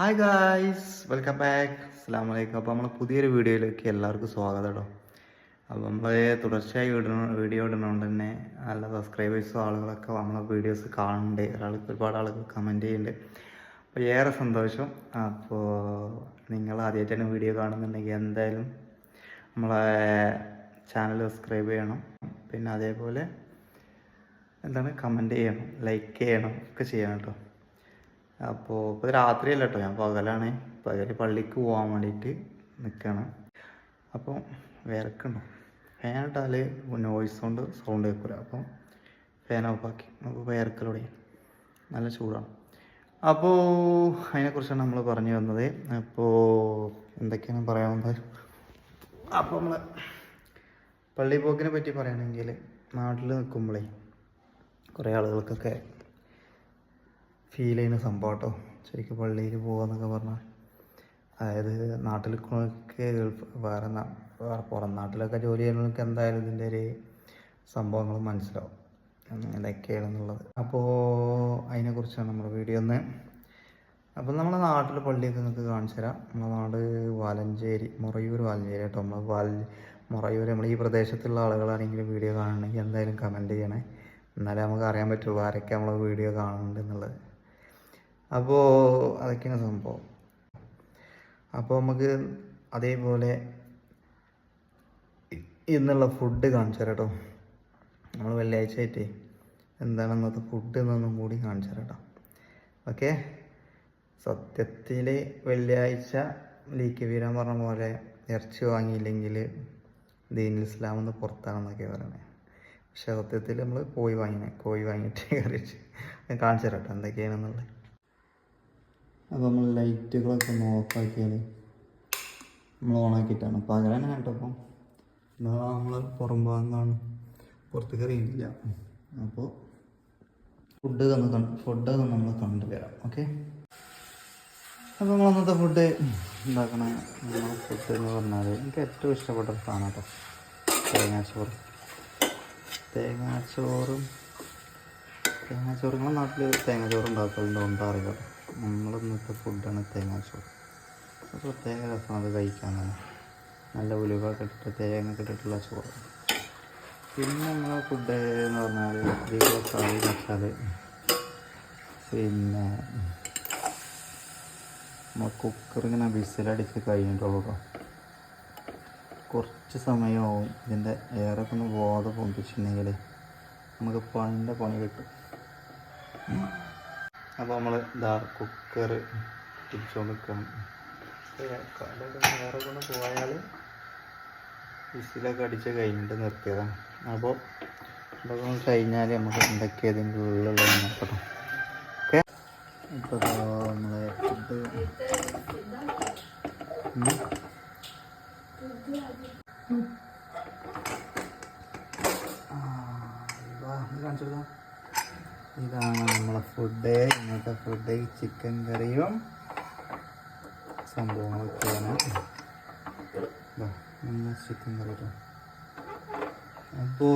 Hi guys welcome back അസ്സാം വലൈക്കും അപ്പോൾ നമ്മൾ പുതിയൊരു വീഡിയോയിലേക്ക് എല്ലാവർക്കും സ്വാഗതം കേട്ടോ അപ്പോൾ നമ്മൾ തുടർച്ചയായി ഇടണ വീഡിയോ ഇടുന്നതുകൊണ്ട് തന്നെ നല്ല സബ്സ്ക്രൈബേഴ്സും ആളുകളൊക്കെ നമ്മളെ വീഡിയോസ് കാണുന്നുണ്ട്. ഒരാൾക്ക് ഒരുപാട് ആളുകൾ കമന്റ് ചെയ്യുന്നുണ്ട്. അപ്പോൾ ഏറെ സന്തോഷം. അപ്പോൾ നിങ്ങൾ ആദ്യമായിട്ടാണ് വീഡിയോ കാണുന്നുണ്ടെങ്കിൽ എന്തായാലും നമ്മളെ ചാനൽ സബ്സ്ക്രൈബ് ചെയ്യണം. പിന്നെ അതേപോലെ എന്താണ് കമന്റ് ചെയ്യണം ലൈക്ക് ചെയ്യണം ഒക്കെ ചെയ്യണം കേട്ടോ അപ്പോൾ ഇപ്പോൾ രാത്രിയല്ല കേട്ടോ ഞാൻ പകലാണ്. പകൽ പള്ളിക്ക് പോകാൻ വേണ്ടിയിട്ട് നിൽക്കുകയാണ് അപ്പോൾ വിയർക്കുണ്ടോ ഫാൻ ഇട്ടാൽ നോയ്സ് കൊണ്ട് സൗണ്ട് കേൾക്കില്ല അപ്പം ഫാൻ ഓഫാക്കി അപ്പോൾ വിയർക്കലോടെ നല്ല ചൂടാണ്. അപ്പോൾ അതിനെക്കുറിച്ചാണ് നമ്മൾ പറഞ്ഞു വന്നത്. അപ്പോൾ എന്തൊക്കെയാണ് പറയാവുന്നത് അപ്പോൾ നമ്മൾ പള്ളി പോക്കിനെ പറ്റി പറയുകയാണെങ്കിൽ നാട്ടിൽ നിൽക്കുമ്പോഴേ കുറേ ആളുകൾക്കൊക്കെ ഫീൽ ചെയ്യുന്ന സംഭവം കേട്ടോ ശരിക്കും പള്ളിയിൽ പോകാന്നൊക്കെ പറഞ്ഞാൽ അതായത് നാട്ടിലൊക്കെ ഗൾഫ് വേറെ പുറം നാട്ടിലൊക്കെ ജോലി ചെയ്യുന്നവർക്ക് എന്തായാലും ഇതിന്റെ ഒരു സംഭവങ്ങൾ മനസ്സിലാവും. എന്തൊക്കെയാണെന്നുള്ളത്. അപ്പോൾ അതിനെക്കുറിച്ചാണ് നമ്മുടെ വീഡിയോ ഒന്ന് അപ്പം നമ്മുടെ നാട്ടിൽ പള്ളിയൊക്കെ നിങ്ങൾക്ക് കാണിച്ചു തരാം. നമ്മുടെ നാട് വാലഞ്ചേരി മുറയൂർ വാലഞ്ചേരി കേട്ടോ നമ്മൾ വാല മുറയൂർ നമ്മൾ ഈ പ്രദേശത്തുള്ള ആളുകളാണെങ്കിലും വീഡിയോ കാണണമെങ്കിൽ എന്തായാലും കമന്റ് ചെയ്യണേ. എന്നാലേ നമുക്ക് അറിയാൻ പറ്റുള്ളൂ ആരൊക്കെ നമ്മളെ വീഡിയോ കാണുന്നുണ്ട് എന്നുള്ളത് അപ്പോൾ അതൊക്കെയാണ് സംഭവം. അപ്പോൾ നമുക്ക് അതേപോലെ ഇന്നുള്ള ഫുഡ് കാണിച്ചു തരാം കേട്ടോ നമ്മൾ വെള്ളിയാഴ്ച ആയിട്ട് എന്താണ് ഫുഡ് എന്നൊന്നും കൂടി കാണിച്ചു തരാം കേട്ടോ ഓക്കെ? സത്യത്തിൽ വെള്ളിയാഴ്ച ലീക്ക് വീരാൻ പറഞ്ഞ പോലെ ഇറച്ചി വാങ്ങിയില്ലെങ്കിൽ ദീനുൽ ഇസ്ലാം എന്ന് പുറത്താണെന്നൊക്കെ പറയുന്നത് പക്ഷെ സത്യത്തിൽ നമ്മൾ കോഴി വാങ്ങിനെ കോഴി വാങ്ങിയിട്ട് കറി വെച്ച്. ഞാൻ കാണിച്ചു തരാം എന്തൊക്കെയാണെന്നുള്ളത്. അപ്പോൾ നമ്മൾ ലൈറ്റുകളൊക്കെ ഒന്ന് ഓഫാക്കിയാൽ നമ്മൾ ഓണാക്കിയിട്ടാണ് പകലാണ് കേട്ടോ അപ്പം എന്നാൽ നമ്മൾ പുറം ഭാഗങ്ങളാണ് പുറത്ത് കറിയില്ല അപ്പോൾ ഫുഡ് കണ്ട് ഫുഡൊക്കെ നമ്മൾ കണ്ടുവരാം. ഓക്കെ അപ്പോൾ നമ്മൾ അന്നത്തെ ഫുഡ് ഉണ്ടാക്കണ ഫുഡ് എന്ന് പറഞ്ഞാൽ എനിക്ക് ഏറ്റവും ഇഷ്ടപ്പെട്ട ഒരു സാധനം കേട്ടോ. തേങ്ങാച്ചോറ്. തേങ്ങാച്ചോറും തേങ്ങാച്ചോറ്. നിങ്ങളുടെ നാട്ടിൽ തേങ്ങാച്ചോറ് ഉണ്ടാക്കലുണ്ടോ എന്താ അറിയില്ല നമ്മൾ ഇന്നത്തെ ഫുഡാണ് തേങ്ങാച്ചോറ് പ്രത്യേക രസം അത് കഴിക്കാനാണ്. നല്ല ഉലുവൊക്കെ ഇട്ടിട്ട് തേങ്ങ ഒക്കെ ചോറ്. പിന്നെ നമ്മളെ ഫുഡ് എന്ന് പറഞ്ഞാൽ കറി വെച്ചാൽ പിന്നെ നമ്മൾ കുക്കർ ഇങ്ങനെ വിസിലടിച്ച് കഴിഞ്ഞിട്ടുള്ളൂ കുറച്ച് സമയമാവും ഇതിന്റെ എയറൊക്കെ ഒന്ന് ബോധ പൊന്തിച്ചിട്ടുണ്ടെങ്കിൽ നമുക്ക് പണിന്റെ പണി കിട്ടും. അപ്പോൾ നമ്മൾ ഇതാ കുക്കർ തിരിച്ചുകൊണ്ട് നിൽക്കണം വേറെ കൊണ്ട് പോയാൽ വിസിലൊക്കെ അടിച്ച് കഴിഞ്ഞിട്ട് നിർത്തിയതാണ്. അപ്പോൾ ഇതൊക്കെ ഒന്ന് കഴിഞ്ഞാൽ നമുക്ക് എന്തൊക്കെ ഇതിന്റെ ഉള്ളിലുള്ളത് നോക്കട്ടെ ഓക്കെ? ഇപ്പോൾ നമ്മളെ ഫുഡ് കാണിച്ചെടുക്കാം. ഇതാണ് നമ്മളെ ഫുഡ് ഇന്നത്തെ ഫുഡ് ചിക്കൻ കറിയും സംഭവങ്ങളൊക്കെയാണ് ദാ, നമ്മളെ ചിക്കൻ കറി അപ്പോ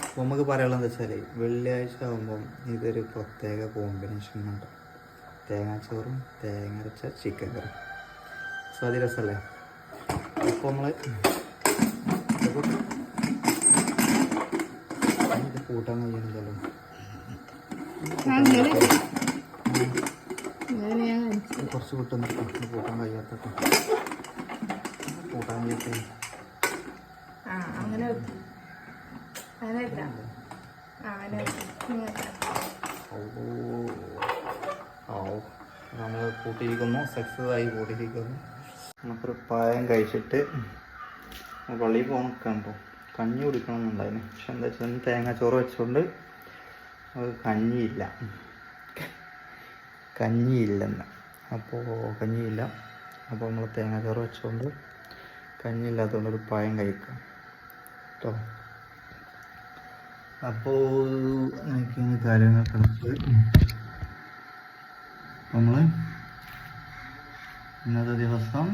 അപ്പോൾ നമുക്ക് പറയാനുള്ളത് എന്താ വെച്ചാൽ വെള്ളിയാഴ്ച ആകുമ്പം ഇതൊരു പ്രത്യേക കോമ്പിനേഷൻ ഉണ്ട് തേങ്ങാച്ചോറും തേങ്ങ അരച്ച ചിക്കൻ കറി സ്വാതി രസമല്ലേ അപ്പോൾ നമ്മൾ കൂട്ടാൻ കഴിയുന്നില്ലല്ലോ കുറച്ച് കിട്ടും കൂട്ടാൻ കഴിയാത്ത കൂട്ടാൻ കഴിയാത്ത അങ്ങനെ. നമ്മൾ കൂട്ടിയിരിക്കുന്നു സക്സസ് ആയി കൂട്ടിയിരിക്കുന്നു നമുക്കൊരു പായം കഴിച്ചിട്ട് പള്ളിയിൽ പോകാൻ നിൽക്കണ്ടോ കഞ്ഞി കുടിക്കണം എന്നുണ്ടായിരുന്നു പക്ഷെ എന്താ വെച്ചാൽ തേങ്ങ ചോറ് വെച്ചുകൊണ്ട് കഞ്ഞിയില്ല. കഞ്ഞിയില്ലെന്ന്. അപ്പോൾ കഞ്ഞിയില്ല. അപ്പോൾ നമ്മൾ തേങ്ങ ചോറ് വെച്ചുകൊണ്ട് കഞ്ഞിയില്ലാത്തതുകൊണ്ട് ഒരു പായം കഴിക്കാം. കേട്ടോ അപ്പോൾ അങ്ങനെയൊക്കെയാണ് കാര്യങ്ങൾ കണക്ക് നമ്മൾ ഇന്നത്തെ ദിവസം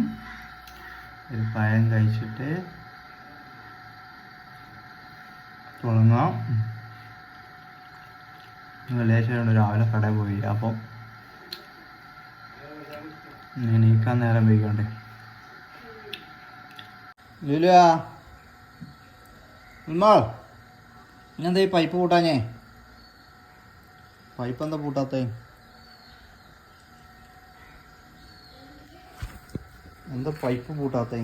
ഒരു പായം കഴിച്ചിട്ട് തുടങ്ങാം. ആയതുകൊണ്ട് രാവിലെ കടയിൽ പോയി. അപ്പം എണീക്കാൻ നേരം വൈകണ്ടേ ലുലുവാ ഈ പൈപ്പ് കൂട്ടാഞ്ഞേ? പൈപ്പ് എന്താ കൂട്ടാത്ത? എന്താ പൈപ്പ് പൂട്ടാത്തേ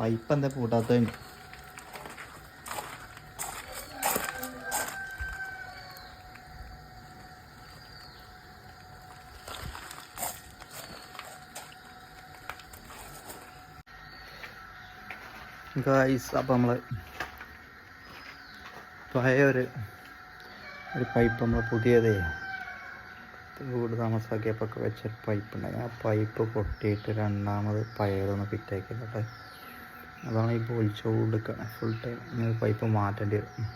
പൈപ്പ് എന്താ പൂട്ടാത്തേ ഗായ്സ് അപ്പം നമ്മൾ പഴയ ഒരു ഒരു പൈപ്പ് നമ്മൾ പുതിയതേ. വീട് താമസാക്കിയപ്പോൾ വെച്ചൊരു പൈപ്പ് ഉണ്ടായി ആ പൈപ്പ് പൊട്ടിയിട്ട് രണ്ടാമത് പഴയതൊന്ന് ഫിറ്റാക്കിയത് കേട്ടോ അതാണ് ഇപ്പോൾ ഒളിച്ചുകൊടുക്കണം ഫുൾ ടൈം ഇങ്ങനെ പൈപ്പ് മാറ്റേണ്ടി വരും.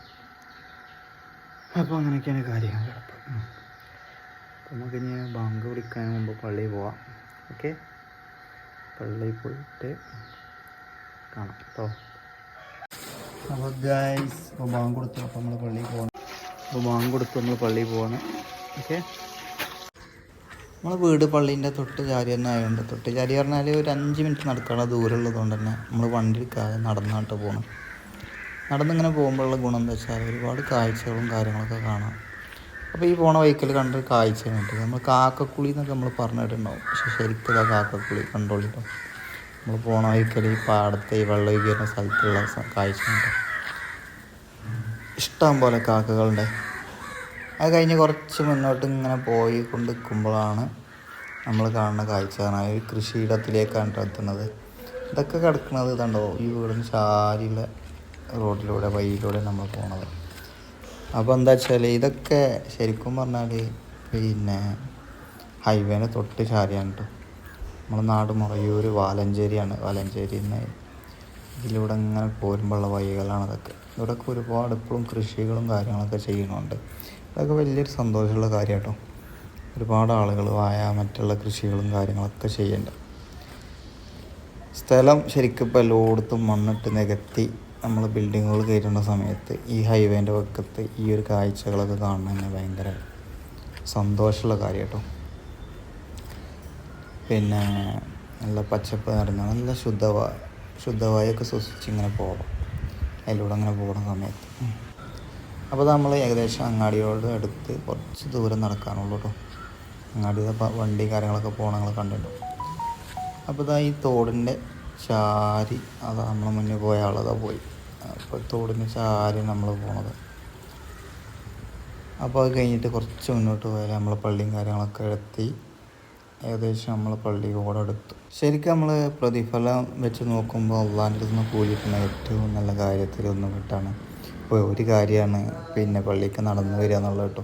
അപ്പോൾ അങ്ങനെയൊക്കെയാണ് കാര്യങ്ങൾ കിടപ്പ് നമുക്ക് ഇനി ബാങ്ക് വിളിക്കാൻ മുമ്പ് പള്ളിയിൽ പോവാം. ഓക്കെ പള്ളിയിൽ പോയിട്ട് കാണാം കേട്ടോ അപ്പോൾ ഗൈസ് ഇപ്പോൾ ബാങ്ക് കൊടുത്തു. അപ്പോൾ നമ്മൾ പള്ളിയിൽ പോകണം അപ്പോൾ ബാങ്ക് കൊടുത്ത്. നമ്മൾ പള്ളിയിൽ പോവാണ്. ഓക്കെ നമ്മളെ വീട് പള്ളീന്റെ തൊട്ട് ചാരി തന്നെ ആയതുകൊണ്ട് തൊട്ട് ചാരി പറഞ്ഞാൽ ഒരു അഞ്ച് മിനിറ്റ് നടക്കാനുള്ള ദൂരമുള്ളതുകൊണ്ട് തന്നെ നമ്മൾ വണ്ടി എടുക്കാതെ നടന്നാട്ട് പോകണം നടന്നിങ്ങനെ പോകുമ്പോഴുള്ള ഗുണം എന്താ വെച്ചാൽ ഒരുപാട് കാഴ്ചകളും കാര്യങ്ങളൊക്കെ കാണാം. അപ്പോൾ ഈ പോണ വൈക്കൽ കണ്ട കാഴ്ച കാഴ്ചയുണ്ട് നമ്മൾ കാക്കക്കുളി എന്നൊക്കെ നമ്മൾ പറഞ്ഞിട്ടുണ്ടാവും. പക്ഷെ ശരിക്കും കാക്കക്കുളി കണ്ടോളിട്ടോ. നമ്മൾ പോണ വൈക്കൽ ഈ പാടത്തെ ഈ വെള്ളം ഒഴുകിയിരുന്ന സ്ഥലത്തുള്ള കാഴ്ച കാഴ്ചയുണ്ട് ഇഷ്ടം പോലെ കാക്കകളുണ്ട്. അത് കഴിഞ്ഞ് കുറച്ച് മുന്നോട്ട് ഇങ്ങനെ പോയി കൊണ്ട് നിൽക്കുമ്പോഴാണ് നമ്മൾ കാണുന്ന കാഴ്ച കാണാൻ ഒരു കൃഷിയിടത്തിലേക്കാണ് എത്തുന്നത്. ഇതൊക്കെ കിടക്കുന്നത് ഇതുണ്ടോ ഈ വീടിന് ചാരിയുള്ള റോഡിലൂടെ വഴിയിലൂടെ നമ്മൾ പോണത്. അപ്പോൾ എന്താ വെച്ചാൽ ഇതൊക്കെ ശരിക്കും പറഞ്ഞാൽ പിന്നെ ഹൈവേനെ തൊട്ട് ചാരിയാണ് കേട്ടോ നമ്മുടെ നാട് മുറയൂർ വാലഞ്ചേരിയാണ്. വാലഞ്ചേരിയിൽ നിന്ന് ഇതിലൂടെ ഇങ്ങനെ പോരുമ്പോഴുള്ള വഴികളാണ് അതൊക്കെ ഇവിടെയൊക്കെ ഒരുപാട് ഇപ്പോഴും കൃഷികളും കാര്യങ്ങളൊക്കെ ചെയ്യുന്നുണ്ട്. അതൊക്കെ വലിയൊരു സന്തോഷമുള്ള കാര്യം കേട്ടോ ഒരുപാട് ആളുകൾ വായ മറ്റുള്ള കൃഷികളും കാര്യങ്ങളൊക്കെ ചെയ്യേണ്ട. സ്ഥലം ശരിക്കും ഇപ്പോൾ എല്ലായിടത്തും മണ്ണിട്ട് നികത്തി നമ്മൾ ബിൽഡിങ്ങുകൾ കയറ്റുന്ന സമയത്ത് ഈ ഹൈവേന്റെ പക്കത്ത് ഈ ഒരു കാഴ്ചകളൊക്കെ കാണുന്നത് തന്നെ ഭയങ്കര സന്തോഷമുള്ള കാര്യം കേട്ടോ പിന്നെ നല്ല പച്ചപ്പ് നിറഞ്ഞ നല്ല ശുദ്ധവായ ശുദ്ധവായൊക്കെ ശ്വസിച്ച് ഇങ്ങനെ പോകണം അതിലൂടെ അങ്ങനെ പോകുന്ന സമയത്ത്. അപ്പോൾ നമ്മൾ ഏകദേശം അങ്ങാടിയോട് അടുത്ത് കുറച്ച് ദൂരം നടക്കാനുള്ളൂ കേട്ടോ. അങ്ങാടിയുടെ വണ്ടി കാര്യങ്ങളൊക്കെ പോകണങ്ങൾ കണ്ടിട്ടു അപ്പോൾ ഇതാ ഈ തോടിന്റെ ചാരി അതാ നമ്മൾ മുന്നേ പോയ ആളതാ പോയി. അപ്പോൾ തോടിന്റെ ചാരി നമ്മൾ പോണത്. അപ്പോൾ അത് കഴിഞ്ഞിട്ട് കുറച്ച് മുന്നോട്ട് പോയാൽ നമ്മൾ പള്ളിയും കാര്യങ്ങളൊക്കെ എത്തി. ഏകദേശം നമ്മൾ പള്ളി ഓടെ എടുത്തു ശരിക്കും നമ്മൾ പ്രതിഫലം വെച്ച് നോക്കുമ്പോൾ അള്ളാന്റെ നിന്ന് കൂലി ഏറ്റവും നല്ല കാര്യത്തിൽ ഒന്ന് കിട്ടാണ് ഇപ്പോൾ ഒരു കാര്യമാണ് പിന്നെ പള്ളിക്ക് നടന്നു വരിക എന്നുള്ളത് കേട്ടോ.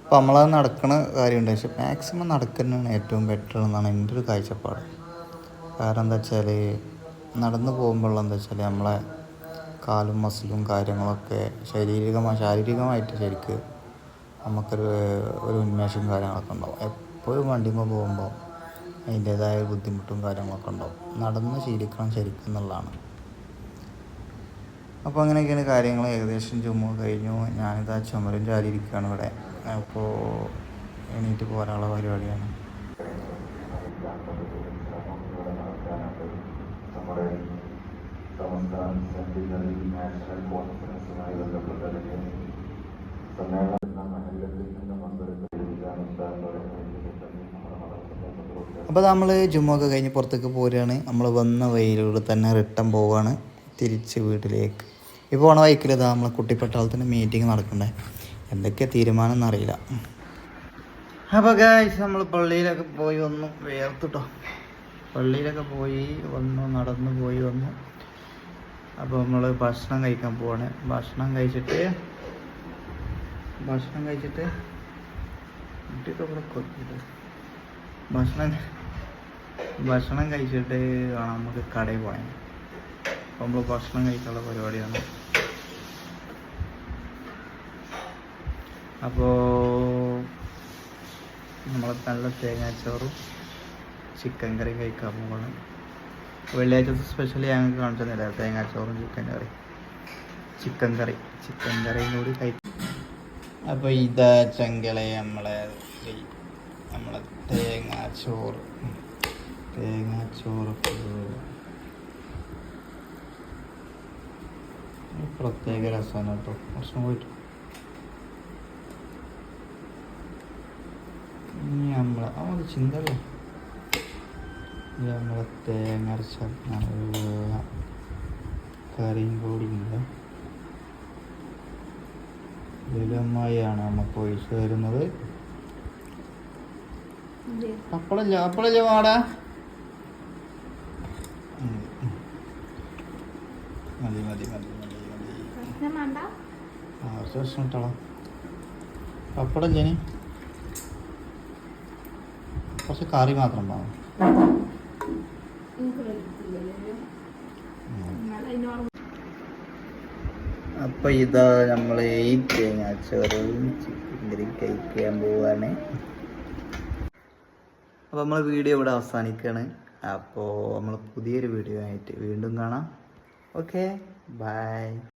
അപ്പോൾ നമ്മളത് നടക്കുന്ന കാര്യമുണ്ട്. പക്ഷെ മാക്സിമം നടക്കുന്നതാണ് ഏറ്റവും ബെറ്റർ എന്നാണ് എന്റെ ഒരു കാഴ്ചപ്പാട്. കാരണം എന്താ വെച്ചാൽ നടന്നു പോകുമ്പോൾ എന്താ വെച്ചാൽ നമ്മളെ കാലും മസിലും കാര്യങ്ങളൊക്കെ ശാരീരികമായി ശാരീരികമായിട്ട് ശരിക്ക് നമുക്കൊരു ഒരു ഉന്മേഷവും കാര്യങ്ങളൊക്കെ ഉണ്ടാവും. എപ്പോഴും വണ്ടിമ്മ പോകുമ്പോൾ അതിന്റേതായ ബുദ്ധിമുട്ടും കാര്യങ്ങളൊക്കെ ഉണ്ടാവും. നടന്ന് ശീലിക്കണം ശരിക്കും എന്നുള്ളതാണ്. അപ്പോൾ അങ്ങനെയൊക്കെയാണ് കാര്യങ്ങൾ ഏകദേശം ചുമ കഴിഞ്ഞു. ഞാനിതാ ചുമരും ചാരിയിരിക്കുകയാണ് ഇവിടെ. അപ്പോൾ എണീറ്റ് പോരാനുള്ള പരിപാടിയാണ്. അപ്പോൾ നമ്മൾ ജുമ്മൊക്കെ കഴിഞ്ഞ് പുറത്തേക്ക് പോരുകയാണ് നമ്മൾ വന്ന വഴിയിലൂടെ തന്നെ റിട്ടേൺ പോവുകയാണ് തിരിച്ച് വീട്ടിലേക്ക്. ഈ പോണ വൈക്കിൽ ഇതാ നമ്മളെ തന്നെ മീറ്റിംഗ് നടക്കണ്ടേ എന്തൊക്കെ തീരുമാനം എന്നറിയില്ല അപ്പോൾ ഗായ്സ് നമ്മൾ പള്ളിയിലൊക്കെ പോയി വന്നു. വേർത്തിട്ടോ. പള്ളിയിലൊക്കെ പോയി വന്നു നടന്നു പോയി വന്നു. അപ്പോൾ നമ്മൾ ഭക്ഷണം കഴിക്കാൻ പോവാണ്. ഭക്ഷണം കഴിച്ചിട്ട് ഭക്ഷണം കഴിച്ചിട്ട് കുട്ടിയൊക്കെ ഇവിടെ കൊത്തിട്ട് ഭക്ഷണം ഭക്ഷണം കഴിച്ചിട്ട് നമുക്ക് കടയിൽ പോകാൻ അപ്പോൾ നമ്മൾ ഭക്ഷണം കഴിക്കാനുള്ള പരിപാടിയാണ്. അപ്പോൾ നമ്മൾ നല്ല തേങ്ങാച്ചോറും ചിക്കൻ കറിയും കഴിക്കാൻ പോകണം വെള്ളിയാഴ്ച സ്പെഷ്യലി ഞങ്ങൾക്ക് കാണിച്ചു തന്നില്ല തേങ്ങാച്ചോറും chicken curry. Chicken curry. Chicken കറിയും കൂടി കഴിക്കും അപ്പോൾ ഇതാ ചെങ്കളെ നമ്മളെ നമ്മളെ തേങ്ങാച്ചോറ്. തേങ്ങാച്ചോറ് പ്രത്യേക രസമാണ് കേട്ടോ. ഭക്ഷണം പോയിട്ട് നമ്മളെ ആ മതി ചിന്തല്ലേ? നമ്മളെ തേങ്ങ അരച്ച നല്ല കറിയും കൂടി ഉണ്ട്. ഇതിലമ്മായിയാണ് നമുക്ക് ഒഴിച്ചു തരുന്നത്. അപ്പളല്ല അപ്പളല്ല വാടാ. മതി മതി മതി മതി മതി. ആ കുറച്ച് ഇട്ടോളാം. പപ്പടം ജനി കുറച്ച് കറി മാത്രം വേണം. എനിക്ക് വലുതില്ലല്ലോ. എന്നാലും അതിന് ഓർമ്മ അപ്പൊ ഇതാ നമ്മൾ ഈ തേങ്ങാച്ചോറ് ചിക്കൻ കറി കഴിക്കാൻ പോവാണ്. അപ്പോൾ നമ്മൾ വീഡിയോ ഇവിടെ അവസാനിക്കുകയാണ് അപ്പോൾ നമ്മൾ പുതിയൊരു വീഡിയോ ആയിട്ട് വീണ്ടും കാണാം. Okay bye